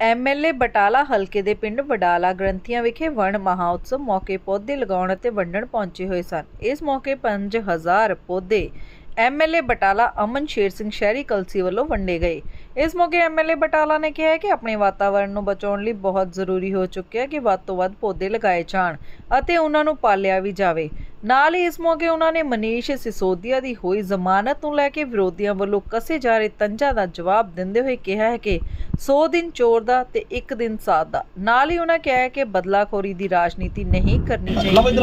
MLA Batala ਹਲਕੇ ਦੇ ਪਿੰਡ ਵਡਾਲਾ ਗ੍ਰੰਥੀਆਂ ਵਿਖੇ ਵਣ ਮਹਾਉਤਸਵ ਮੌਕੇ ਪੌਦੇ ਲਗਾਉਣ ਅਤੇ ਵੰਡਣ ਪਹੁੰਚੇ ਹੋਏ ਸਨ। ਇਸ ਮੌਕੇ 5000 ਪੌਦੇ ਐਮਐਲਏ ਬਟਾਲਾ ਅਮਨ ਸ਼ੇਰ ਸਿੰਘ ਸ਼ਹਿਰੀ ਕਲਸੀ ਵੱਲੋਂ ਵੰਡੇ ਗਏ। ਇਸ ਮੌਕੇ ਐਮਐਲਏ ਬਟਾਲਾ ਨੇ ਕਿਹਾ ਹੈ ਕਿ ਆਪਣੇ ਵਾਤਾਵਰਣ ਨੂੰ ਬਚਾਉਣ ਲਈ ਬਹੁਤ ਜ਼ਰੂਰੀ ਹੋ ਚੁੱਕਿਆ ਹੈ ਕਿ ਵੱਧ ਤੋਂ ਵੱਧ ਪੌਦੇ ਲਗਾਏ ਜਾਣ ਅਤੇ ਉਹਨਾਂ ਨੂੰ ਪਾਲਿਆ ਵੀ ਜਾਵੇ। ਨਾਲ ਹੀ ਇਸ ਮੌਕੇ ਉਹਨਾਂ ਨੇ ਮਨੀਸ਼ ਸਿਸੋਦੀਆ ਦੀ ਹੋਈ ਜ਼ਮਾਨਤ ਨੂੰ ਲੈ ਕੇ ਵਿਰੋਧੀਆਂ ਵੱਲੋਂ ਕਸੇ ਜਾ ਰਹੇ ਤੰਜਾਂ ਦਾ ਜਵਾਬ ਦਿੰਦੇ ਹੋਏ ਕਿਹਾ ਹੈ ਕਿ 100 ਦਿਨ ਚੋਰ ਦਾ ਤੇ 1 ਦਿਨ ਸਾਧ ਦਾ। ਨਾਲ ਹੀ ਉਹਨਾਂ ਕਿਹਾ ਹੈ ਕਿ ਬਦਲਾਖੋਰੀ ਦੀ ਰਾਜਨੀਤੀ ਨਹੀਂ ਕਰਨੀ ਚਾਹੀਦੀ। ਲਵ ਇਧਰ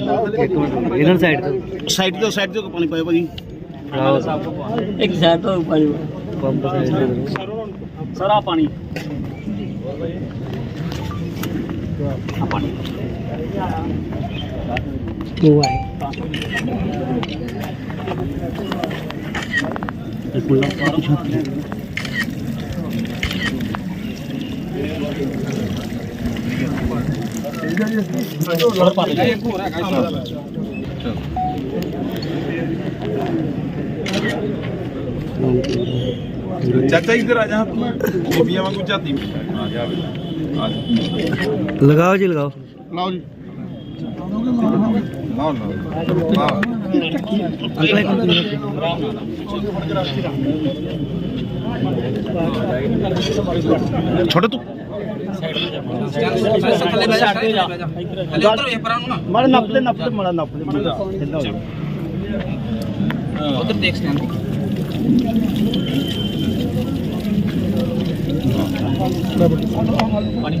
ਇਧਰ ਸਾਈਡ ਤੋਂ? ਸਾਈਡ ਤੋਂ ਸਾਈਡ ਤੋਂ ਪਾਣੀ ਪਾਇਓ ਭਾਜੀ। ਇੱਕ ਸਾਈਡ ਤੋਂ ਪਾਣੀ ਪੰਪ ਸਾਰਾ ਪਾਣੀ। ਆ ਪਾਣੀ। ਉਹ ਹੈ ਇਹ ਕੁਲਾ ਪਾਣੀ ਛੱਡ چاچا لگاؤ جی لگاؤ۔ چھوٹے تو۔ ਮਾੜਾ ਨੱਪ ਦੇ ਨੱਪ ਦੇ ਮਾੜਾ ਨੱਪ ਦੇ ਉਧਰ ਦੇਖ ਸਟੈਂਡ ਪਾਣੀ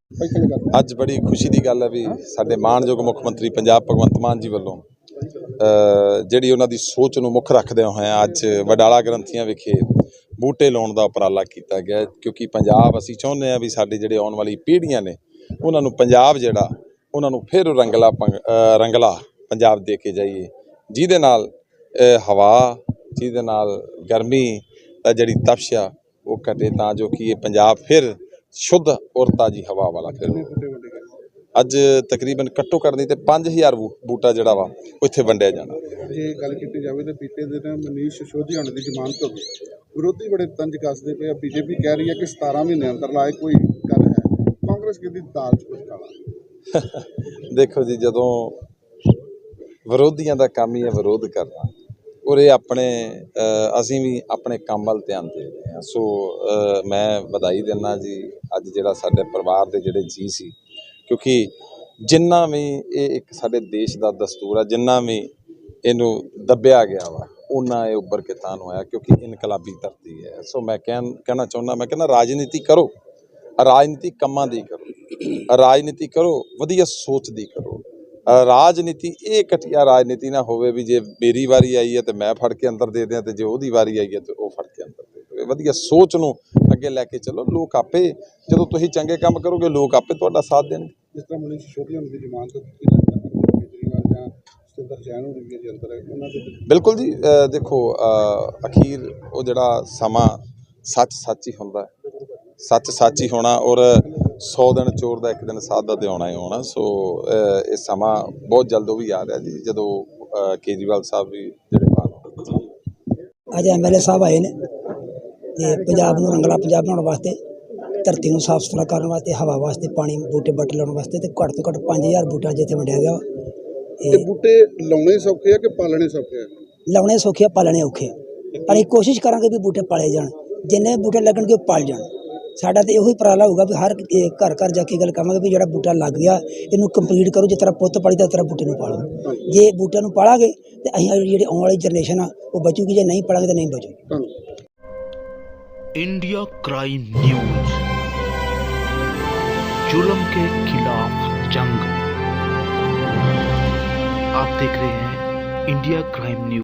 ਅੱਜ ਬੜੀ ਖੁਸ਼ੀ ਦੀ ਗੱਲ ਹੈ ਵੀ ਸਾਡੇ ਮਾਣਯੋਗ ਮੁੱਖ ਮੰਤਰੀ ਪੰਜਾਬ ਭਗਵੰਤ ਮਾਨ ਜੀ ਵੱਲੋਂ ਜਿਹੜੀ ਉਹਨਾਂ ਦੀ ਸੋਚ ਨੂੰ ਮੁੱਖ ਰੱਖਦਿਆਂ ਹੋਇਆਂ ਅੱਜ ਵਡਾਲਾ ਗ੍ਰੰਥੀਆਂ ਵਿਖੇ ਬੂਟੇ ਲਾਉਣ ਦਾ ਉਪਰਾਲਾ ਕੀਤਾ ਗਿਆ ਕਿਉਂਕਿ ਪੰਜਾਬ ਅਸੀਂ ਚਾਹੁੰਦੇ ਹਾਂ ਵੀ ਸਾਡੇ ਜਿਹੜੇ ਆਉਣ ਵਾਲੀ ਪੀੜ੍ਹੀਆਂ ਨੇ, ਉਹਨਾਂ ਨੂੰ ਪੰਜਾਬ ਜਿਹੜਾ, ਉਹਨਾਂ ਨੂੰ ਫਿਰ ਰੰਗਲਾ ਪੰਗ- ਰੰਗਲਾ ਪੰਜਾਬ ਦੇ ਕੇ ਜਾਈਏ। ਜਿਹਦੇ ਨਾਲ ਹਵਾ, ਜਿਹਦੇ ਨਾਲ ਗਰਮੀ ਜਿਹੜੀ ਤਪਸ਼ ਆ, ਉਹ ਘਟੇ ਤਾਂ ਜੋ ਕਿ ਇਹ ਪੰਜਾਬ ਫਿਰ ਸ਼ੁੱਧ ਔਰ ਤਾਜੀ ਹਵਾ ਵਾਲਾ ਫਿਰ। ਅੱਜ ਤਕਰੀਬਨ ਘੱਟ ਨਹੀਂ ਤੇ 5000 ਬੂ- ਬੂਟਾ ਜਿਹੜਾ ਵਾ ਉਹ ਇੱਥੇ ਵੰਡਿਆ ਜਾਣਾ। ਜੇ ਗੱਲ ਕੀਤੀ ਜਾਵੇ ਤਾਂ ਬੀਤੇ ਦਿਨ ਮਨੀਸ਼ ਸਿਸੋਦੀਆ ਹੋਣ ਦੀ ਜ਼ਮਾਨਤ ਹੋ ਗਈ ਵਿਰੋਧੀ ਬੜੇ ਤੰਜ ਕੱਸਦੇ ਪਏ ਆ। ਬੀਜੇਪੀ ਕਹਿ ਰਹੀ ਹੈ ਕਿ 17 ਮਹੀਨੇ ਅੰਦਰ ਲਾਏ ਕੋਈ ਗੱਲ ਹੈ। ਕਾਂਗਰਸ ਕਹਿੰਦੀ ਦਾਲ ਚ ਕੁਝ ਕਾਲਾ ਦੇਖੋ ਜੀ ਜਦੋਂ ਵਿਰੋਧੀਆਂ ਦਾ ਕੰਮ ਹੀ ਹੈ ਵਿਰੋਧ ਕਰਨਾ ਔਰ ਇਹ ਆਪਣੇ ਅਸੀਂ ਵੀ ਆਪਣੇ ਕੰਮ ਵੱਲ ਧਿਆਨ ਦੇ ਰਹੇ ਹਾਂ। ਸੋ ਮੈਂ ਵਧਾਈ ਦਿੰਦਾ ਜੀ ਅੱਜ ਜਿਹੜਾ ਸਾਡੇ ਪਰਿਵਾਰ ਦੇ ਜਿਹੜੇ ਜੀ ਸੀ, ਕਿਉਂਕਿ ਜਿੰਨਾ ਵੀ ਇਹ ਇੱਕ ਸਾਡੇ ਦੇਸ਼ ਦਾ ਦਸਤੂਰ ਆ, ਜਿੰਨਾ ਵੀ ਇਹਨੂੰ ਦੱਬਿਆ ਗਿਆ ਵਾ ਉਹਨਾਂ ਇਹ ਉੱਭਰ ਕੇ ਤਾਂ ਹੋਇਆ ਕਿਉਂਕਿ ਇਨਕਲਾਬੀ ਧਰਤੀ ਹੈ। ਸੋ ਮੈਂ ਕਹਿਣ, ਕਹਿਣਾ ਚਾਹੁੰਦਾ, ਮੈਂ ਕਹਿੰਦਾ ਰਾਜਨੀਤੀ ਕਰੋ, ਰਾਜਨੀਤੀ ਕੰਮਾਂ ਦੀ ਕਰੋ, ਰਾਜਨੀਤੀ ਕਰੋ, ਵਧੀਆ ਸੋਚ ਦੀ ਕਰੋ। ਰਾਜਨੀਤੀ ਇਹ ਘਟੀਆ ਰਾਜਨੀਤੀ ਨਾ ਹੋਵੇ ਵੀ ਜੇ ਮੇਰੀ ਵਾਰੀ ਆਈ ਹੈ ਤੇ ਮੈਂ ਫੜ ਕੇ ਅੰਦਰ ਦੇ ਦਿਆਂ ਤੇ ਜੇ ਉਹਦੀ ਵਾਰੀ ਆਈ ਹੈ ਤੇ ਉਹ ਫੜ ਵਧੀਆ ਸੋਚ ਨੂੰ ਅੱਗੇ ਲੈ ਕੇ ਚੱਲੋ। ਲੋਕ ਆਪੇ ਜਦੋਂ ਤੁਸੀਂ ਚੰਗੇ ਕੰਮ ਕਰੋਗੇ ਲੋਕ ਆਪੇ ਤੁਹਾਡਾ ਸਾਥ ਦੇਣਗੇ। ਜਿਸ ਤਰ੍ਹਾਂ ਮਨੀਸ਼ ਸਿਸੋਦੀਆ ਹੋਣ ਦੀ ਜ਼ਮਾਨਤ ਹੋਣੀ ਬਿਲਕੁਲ ਜੀ। ਦੇਖੋ ਅਖੀਰ ਉਹ ਜਿਹੜਾ ਸਮਾਂ ਸੱਚ ਸੱਚ ਹੀ ਹੁੰਦਾ ਸੱਚ ਸੱਚ ਹੀ ਹੋਣਾ ਔਰ 100 ਦਿਨ ਚੋਰ ਦਾ ਇੱਕ ਦਿਨ ਸਾਧ ਦਾ ਤੇ ਆਉਣਾ ਹੀ ਆਉਣਾ ਸੋ ਇਹ ਸਮਾਂ ਬਹੁਤ ਜਲਦ ਉਹ ਵੀ ਆ ਰਿਹਾ ਜੀ ਜਦੋਂ ਅ, ਕੇਜਰੀਵਾਲ ਸਾਹਿਬ ਵੀ ਜਿਹੜੇ ਬਾਹਰ ਅੱਜ ਐਮਐਲਏ ਸਾਹਿਬ ਆਏ ਨੇ। ਤੇ ਪੰਜਾਬ ਨੂੰ ਰੰਗਲਾ ਪੰਜਾਬ ਬਣਾਉਣ ਵਾਸਤੇ ਧਰਤੀ ਨੂੰ ਸਾਫ਼ ਸੁਥਰਾ ਕਰਨ ਵਾਸਤੇ ਹਵਾ ਵਾਸਤੇ ਪਾਣੀ ਬੂਟੇ ਬੱਟ ਲਾਉਣ ਵਾਸਤੇ ਤੇ ਘੱਟ ਤੋਂ ਘੱਟ 5000 ਬੂਟਾ ਜਿੱਥੇ ਵੰਡਿਆ ਗਿਆ ਵਾ। ਇਹ ਇਹ ਬੂਟੇ ਲਾਉਣੇ ਸੌਖੇ ਆ ਕਿ ਪਾਲਣੇ ਸੌਖੇ ਆ? ਲਾਉਣੇ ਸੌਖੇ ਆ, ਪਾਲਣੇ ਔਖੇ ਆ। ਪਰ ਅਸੀਂ ਕੋਸ਼ਿਸ਼ ਕਰਾਂਗੇ ਵੀ ਬੂਟੇ ਪਾਲੇ ਜਾਣ। ਜਿੰਨੇ ਬੂਟੇ ਲੱਗਣਗੇ ਉਹ ਪਾਲ ਜਾਣ। ਸਾਡਾ ਤੇ ਇਹੋ ਹੀ ਉਪਰਾਲਾ ਹੋਊਗਾ ਵੀ ਹਰ ਇਹ ਘਰ ਘਰ ਜਾ ਕੇ ਗੱਲ ਕਰਾਂਗੇ ਵੀ ਜਿਹੜਾ ਬੂਟਾ ਲੱਗ ਗਿਆ ਇਹਨੂੰ ਕੰਪਲੀਟ ਕਰੋ ਜਿਸ ਤਰ੍ਹਾਂ ਪੁੱਤ ਪਾਲੀ ਦਾ ਤਰ੍ਹਾਂ ਬੂਟੇ ਨੂੰ ਪਾਲੋ। ਜੇ ਬੂਟਿਆਂ ਨੂੰ ਪਾਲਾਂਗੇ ਤੇ ਅਸੀਂ ਜਿਹੜੀ ਆਉਣ ਵਾਲੀ ਜਨਰੇਸ਼ਨ ਆ ਉਹ ਬਚੂਗੀ ਜੇ ਨਹੀਂ ਪਾਲਾਂਗੇ ਤਾਂ ਨਹੀਂ ਬਚੂਗੀ। ਧੰਨਵਾਦ। انڈیا کرائم نیوز جرم کے خلاف جنگ آپ دیکھ رہے ہیں انڈیا کرائم نیوز